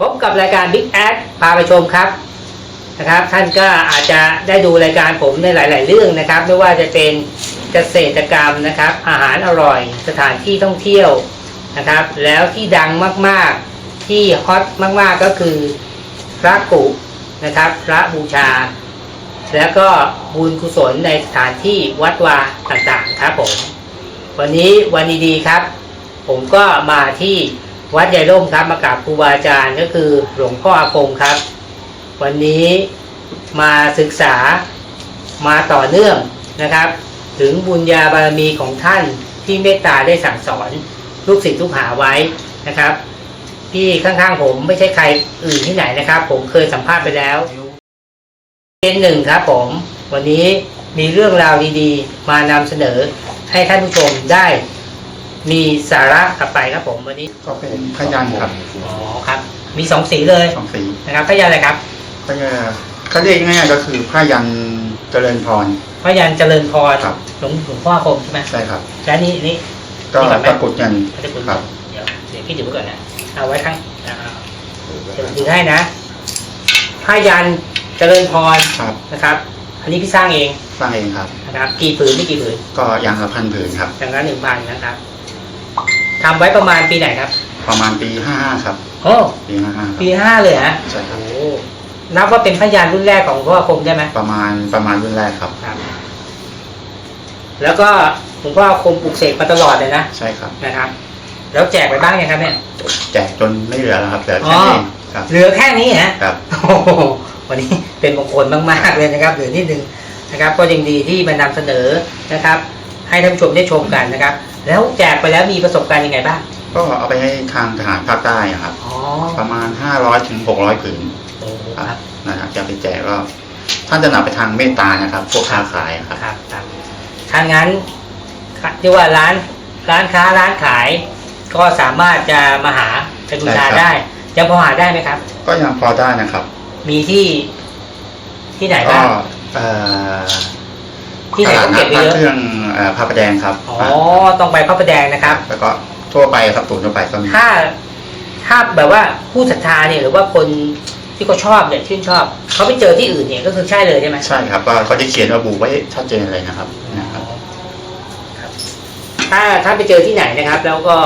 พบกับรายการ Big Ad พาไปชมครับนะครับ ท่านก็อาจจะได้ดูรายการผมในหลาย ๆ เรื่องนะครับ ไม่ว่าจะเป็นเกษตรกรรมนะครับ อาหารอร่อย สถานที่ท่องเที่ยวนะครับ แล้วที่ดังมากๆที่ฮอตมาก ๆ ก็คือพระกุนะครับ พระบูชา แล้วก็บุญกุศลในสถานที่วัดวาต่าง ๆ ครับผม วันนี้วันดี ๆ ครับ ผมก็มาที่ วัดยายร่มครับมากราบครูบาอาจารย์ก็คือหลวงพ่ออาคงครับ วันนี้มาศึกษามาต่อเนื่องนะครับ ถึงบุญญาบารมีของท่านที่เมตตาได้สั่งสอนลูกศิษย์ลูกหาไว้นะครับที่ข้างๆผมไม่ใช่ใครอื่นที่ไหนนะครับ ผมเคยสัมภาษณ์ไปแล้วเป็นหนึ่งครับผม วันนี้มีเรื่องราวดีๆ มานำเสนอให้ท่านผู้ชมได้ มีสาระกลับไปครับผมวันนี้ก็เป็นพยัญครับอ๋อครับ มีสองสีเลยสองสีนะครับพยันอะไรครับก็จะเขาเรียกง่ายๆก็คือพยัญเจริญพรพยันเจริญพรครับหลวงหลวงพ่อคมใช่ไหมใช่ครับและนี่นี่ก็นี่ก่อนไหมตะกรุดเงินเขาจะคุณครับเดี๋ยวเดี๋ยวพี่ถือไว้ก่อนนะเอาไว้ข้างอ่าเดี๋ยวถือให้นะพยันเจริญพรครับนะครับอันนี้พี่สร้างเอง สร้างเองครับ นะครับ กี่ผืนนี่กี่ผืน ก็ยางละพันผืนครับ อย่างละหนึ่งพันนะครับ ทำไว้ประมาณปีไหนครับประมาณปีห้าห้าครับ โอ้ปีห้าห้าปีห้าเลยฮะใช่ครับ โอ้นับว่าเป็นพยานรุ่นแรกของหลวงพ่อคมได้ไหมประมาณประมาณรุ่นแรกครับ ครับ แล้วก็หลวงพ่อคมปลูกเสกมาตลอดเลยนะใช่ครับ นะครับ แล้วแจกไปบ้างยังครับเนี่ย แจกจนไม่เหลือแล้วครับเหลือแค่อ๋อนี้ครับ เหลือแค่นี้ฮะ ครับ โอ้โหวันนี้เป็นมงคลมากๆเลยนะครับเหลือนิดนึงนะครับ ก็ยังดีที่มานำเสนอนะครับ ให้ท่านผู้ชมได้ชมกันนะครับ แล้วแจกไปแล้วมีประสบการณ์ยังไงบ้าง ก็เอาไปให้ทางทหารภาคใต้อะครับ อ๋อประมาณห้าร้อยถึงหกร้อยผืนโอ้โหคครัรับบนะครับจะไปแจกก็ท่านจะนำไปทางเมตตานะครับ พวกค้าขายอะครับ ครับครับถ้างั้นเรียกว่าร้านร้านค้าร้านขาย ก็สามารถจะมาหาจะดูชาใช่ครับได้ยังพอหาได้ไหมครับ ก็ยังพอได้นะครับ มีที่ที่ไหนก็บ้างเอ่อ ที่ไหนตลาก็ดนัเก็ดบไปพระเยอะเครื่องเอ่อพระประแดงครับอ๋อต้องไปพระประแดงนะครับ แล้วก็ทั่วไปครับตูนทั่วไปก็มี ถ้าถ้าแบบว่าผู้ศรัทธาเนี่ยหรือว่าคนที่เขาชอบเนี่ยชื่นชอบเขาไปเจอที่อื่นเนี่ยก็คือใช่เลยใช่ไหมใช่ครับก็เขาจะเขียนระบุไว้ชัดเจนเลยนะครับนะครับ ครับ ถ้าถ้าไปเจอที่ไหนนะครับ แล้วก็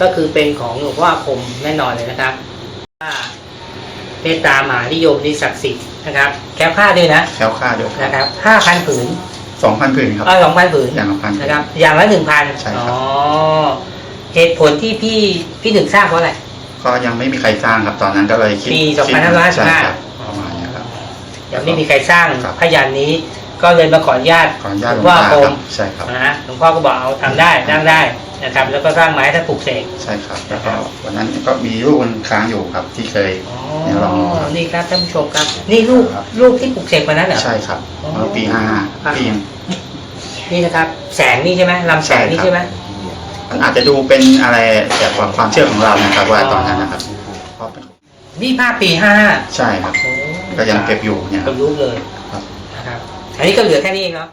ก็คือเป็นของหลวงพ่ออาคมแน่นอนเลยนะครับว่าเมตตามหานิยมนี่ศักดิ์สิทธิ์นะครับ แคล้วคลาดด้วยนะแคล้วคลาดด้วยนะครับห้าพันผืน สองพันผืนครับ เออสองพันผืนอย่างละพันผืนนะครับ อย่างละหนึ่งพันใช่ครับ อ๋อเหตุผลที่พี่พี่หนึ่งสร้างเพราะอะไร ก็ยังไม่มีใครสร้างครับตอนนั้นก็เลยคิดปีคิด2555ใช่ครับประมาณเนี้ยครับ ยังไม่มีใครสร้างครับ พยันนี้ก็เลยมาขออนุญาตขออนุญาตหหลลววงงพ่อตาอาคครัมบใช่ครับ นะฮะหลวงพ่อก็บอกเอาทำได้สร้างได้ นะครับ แล้วก็สร้างไม้ถ้าปลูกเสก ใช่ครับ แล้วก็วันนั้นก็มีรูปมันค้างอยู่ครับ ที่เคยอ๋อเดี๋ยวลองนี่ครับท่านผู้ชมครับ นี่ลูกครับลูกที่ปลูกเสกมานั้นเหรอ ใช่ครับอ๋อ เมื่อปีห้าครับปียังนี่นะครับ แสงนี่ใช่ไหมลำแสงนี่ใช่ครับใช่ไหมมันอาจจะดูเป็นอะไรแต่ความความเชื่อของเรานะครับ ว่าตอนนั้นนะครับเพราะเป็นนี่ภาพปีห้าใช่ครับ ก็ยังเก็บอยู่เนี่ยคเป็รับนรูปเลยครับ นะครับ อันนี้ก็เหลือแค่นี้เองเนาะ